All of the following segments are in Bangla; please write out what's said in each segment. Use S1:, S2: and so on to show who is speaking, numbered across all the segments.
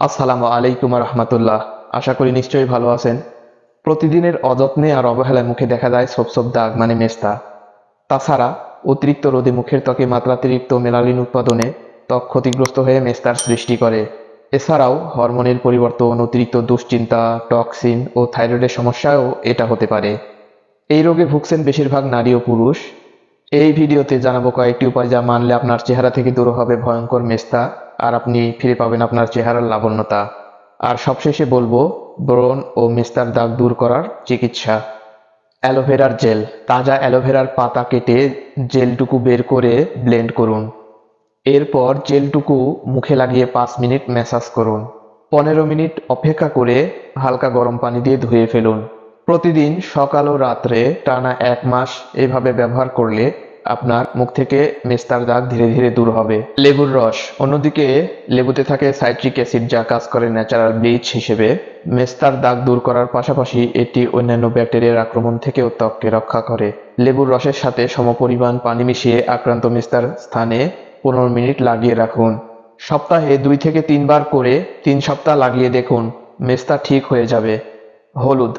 S1: আসসালামু আলাইকুম রহমতুল্লাহ। আশা করি নিশ্চয়ই ভালো আছেন। প্রতিদিনের অযত্নে আর অবহেলায় মুখে দেখা যায় ছোপ ছোপ দাগ মানে মেস্তা। তাছাড়া অতিরিক্ত রোদে মুখের ত্বকে মাত্রাতিরিক্ত মেলালিন উৎপাদনে ত্বক ক্ষতিগ্রস্ত হয়ে মেস্তার সৃষ্টি করে। এছাড়াও হরমোনের পরিবর্তন, অতিরিক্ত দুশ্চিন্তা, টক্সিন ও থাইরয়েডের সমস্যাও এটা হতে পারে। এই রোগে ভুগছেন বেশিরভাগ নারী ও পুরুষ। এই ভিডিওতে জানাব কয়েকটি উপায় যা মানলে আপনার চেহারা থেকে দূর হবে ভয়ঙ্কর মেস্তা। আর আপনি ফিরে পাবেন আপনার চেহারার লাবণ্যতা। আর সবশেষে বলব, ব্রণ ও মেস্তার দাগ দূর করার চিকিৎসা। অ্যালোভেরার জেল, তাজা অ্যালোভেরার পাতা কেটে জেলটুকু বের করে ব্লেন্ড করুন। এরপর জেলটুকু মুখে লাগিয়ে পাঁচ মিনিট ম্যাসাজ করুন। পনেরো মিনিট অপেক্ষা করে হালকা গরম পানি দিয়ে ধুয়ে ফেলুন। প্রতিদিন সকাল ও রাত্রে টানা এক মাস এভাবে ব্যবহার করলে আপনার মুখ থেকে মেস্তার দাগ ধীরে ধীরে দূর হবে। লেবুর রস। অন্যদিকে, লেবুতে থাকে সাইট্রিক অ্যাসিড যা কাজ করে ন্যাচারাল ব্লিচ হিসেবে। মেস্তার দাগ দূর করার পাশাপাশি এটি অন্যান্য ব্যাকটেরিয়ার আক্রমণ থেকেও ত্বককে রক্ষা করে। লেবুর রসের সাথে সমপরিমাণ পানি মিশিয়ে আক্রান্ত মেস্তার স্থানে পনেরো মিনিট লাগিয়ে রাখুন। সপ্তাহে দুই থেকে তিনবার করে তিন সপ্তাহ লাগিয়ে দেখুন, মেস্তা ঠিক হয়ে যাবে। হলুদ।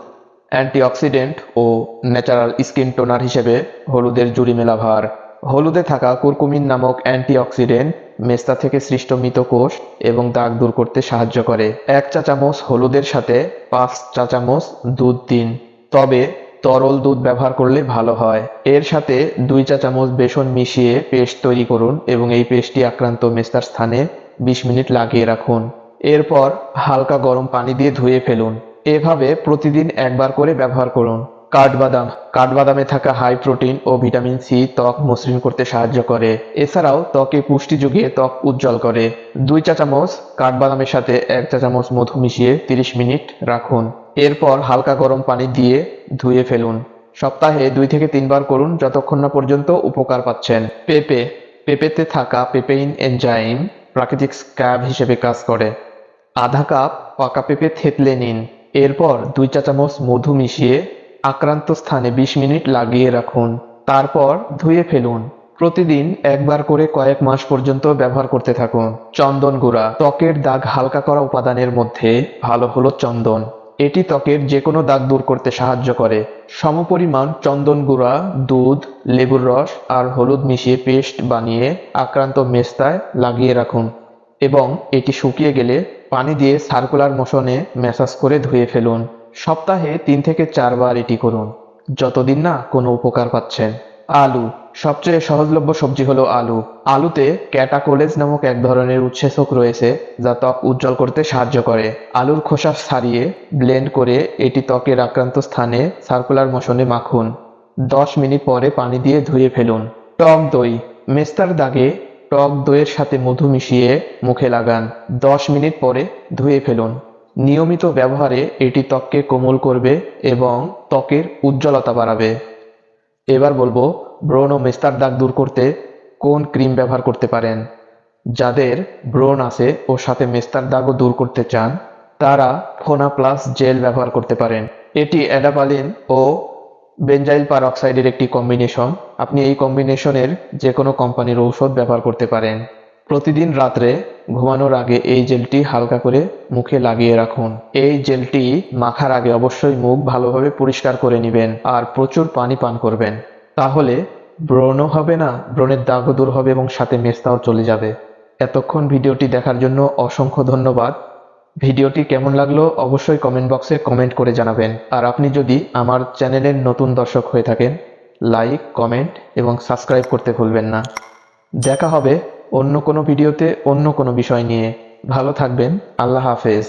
S1: অ্যান্টিঅক্সিডেন্ট ও ন্যাচারাল স্কিন টোনার হিসেবে হলুদের জুড়ি মেলা ভার হলুদে থাকা কুরকুমিন নামক অ্যান্টিঅক্সিডেন্ট মেস্তা থেকে সৃষ্ট মৃত কোষ এবং দাগ দূর করতে সাহায্য করে। এক চা চামচ হলুদের সাথে পাঁচ চা চামচ দুধ দিন। তবে তরল দুধ ব্যবহার করলে ভালো হয়। এর সাথে দুই চা চামচ বেসন মিশিয়ে পেস্ট তৈরি করুন এবং এই পেস্টটি আক্রান্ত মেস্তার স্থানে বিশ মিনিট লাগিয়ে রাখুন। এরপর হালকা গরম পানি দিয়ে ধুয়ে ফেলুন। এভাবে প্রতিদিন একবার করে ব্যবহার করুন। কাঠবাদাম। কাঠবাদামে থাকা হাই প্রোটিন ও ভিটামিন সি ত্বক মসৃণ করতে সাহায্য করে। এছাড়াও ত্বকে পুষ্টি যুগিয়ে ত্বক উজ্জ্বল করে। দুই চা চামচ কাঠবাদামের সাথে এক চা চামচ মধু মিশিয়ে তিরিশ মিনিট রাখুন। এরপর হালকা গরম পানি দিয়ে ধুয়ে ফেলুন। সপ্তাহে দুই থেকে তিনবার করুন যতক্ষণ না পর্যন্ত উপকার পাচ্ছেন। পেঁপে। পেঁপেতে থাকা পেপেইন এনজাইম প্রাকৃতিক স্ক্যাব হিসেবে কাজ করে। আধা কাপ পাকা পেঁপে থেতলে নিন। এরপর দুই চা চামচ মধু মিশিয়ে আক্রান্ত স্থানে বিশ মিনিট লাগিয়ে রাখুন। তারপর ধুয়ে ফেলুন। প্রতিদিন একবার করে কয়েক মাস পর্যন্ত ব্যবহার করতে থাকুন। চন্দন গুঁড়া। ত্বকের দাগ হালকা করা উপাদানের মধ্যে ভালো হলো চন্দন। এটি ত্বকের যে কোনো দাগ দূর করতে সাহায্য করে। সমপরিমাণ চন্দন গুঁড়া, দুধ, লেবুর রস আর হলুদ মিশিয়ে পেস্ট বানিয়ে আক্রান্ত মেস্তায় লাগিয়ে রাখুন এবং এটি শুকিয়ে গেলে পানি দিয়ে সার্কুলার মোশনে ম্যাসাজ করে ধুয়ে ফেলুন। সপ্তাহে তিন থেকে চারবার এটি করুন। যতদিন না কোনো উপকার পাচ্ছেন। আলু। সবচেয়ে সহজলভ্য সবজি হলো আলু। আলুতে ক্যাটাকোলেজ নামক এক ধরনের উৎসেচক রয়েছে, যা ত্বক উজ্জ্বল করতে সাহায্য করে। আলুর খোসা ছাড়িয়ে ব্লেন্ড করে এটি ত্বকের আক্রান্ত স্থানে সার্কুলার মোশনে মাখুন। দশ মিনিট পরে পানি দিয়ে ধুয়ে ফেলুন। টক দই। মেস্তার দাগে টক দইয়ের সাথে মধু মিশিয়ে মুখে লাগান। দশ মিনিট পরে ধুয়ে ফেলুন। নিয়মিত ব্যবহারে এটি ত্বককে কোমল করবে এবং ত্বকের উজ্জ্বলতা বাড়াবে। এবার বলব, ব্রণ ও মেস্তার দাগ দূর করতে কোন ক্রিম ব্যবহার করতে পারেন? যাদের ব্রণ আছে ও সাথে মেস্তার দাগও দূর করতে চান, তারা ফোনা প্লাস জেল ব্যবহার করতে পারেন। এটি অ্যাডাপালিন ও বেঞ্জাইল পার অক্সাইডের একটি কম্বিনেশন আপনি এই কম্বিনেশনের যে কোনো কোম্পানির ঔষধ ব্যবহার করতে পারেন। প্রতিদিন রাত্রে ঘুমানোর আগে এই জেলটি হালকা করে মুখে লাগিয়ে রাখুন। এই জেলটি মাখার আগে অবশ্যই মুখ ভালোভাবে পরিষ্কার করে নেবেন আর প্রচুর পানি পান করবেন। তাহলে ব্রণও হবে না, ব্রণের দাগও দূর হবে এবং সাথে মেস্তাও চলে যাবে। এতক্ষণ ভিডিওটি দেখার জন্য অসংখ্য ধন্যবাদ। ভিডিওটি কেমন লাগল অবশ্যই কমেন্ট বক্সে কমেন্ট করে জানাবেন। আর আপনি যদি আমার চ্যানেলের নতুন দর্শক হয়ে থাকেন লাইক কমেন্ট এবং সাবস্ক্রাইব করতে ভুলবেন না। দেখা হবে অন্য কোনো ভিডিওতে অন্য কোনো বিষয় নিয়ে। ভালো থাকবেন, আল্লাহ হাফেজ।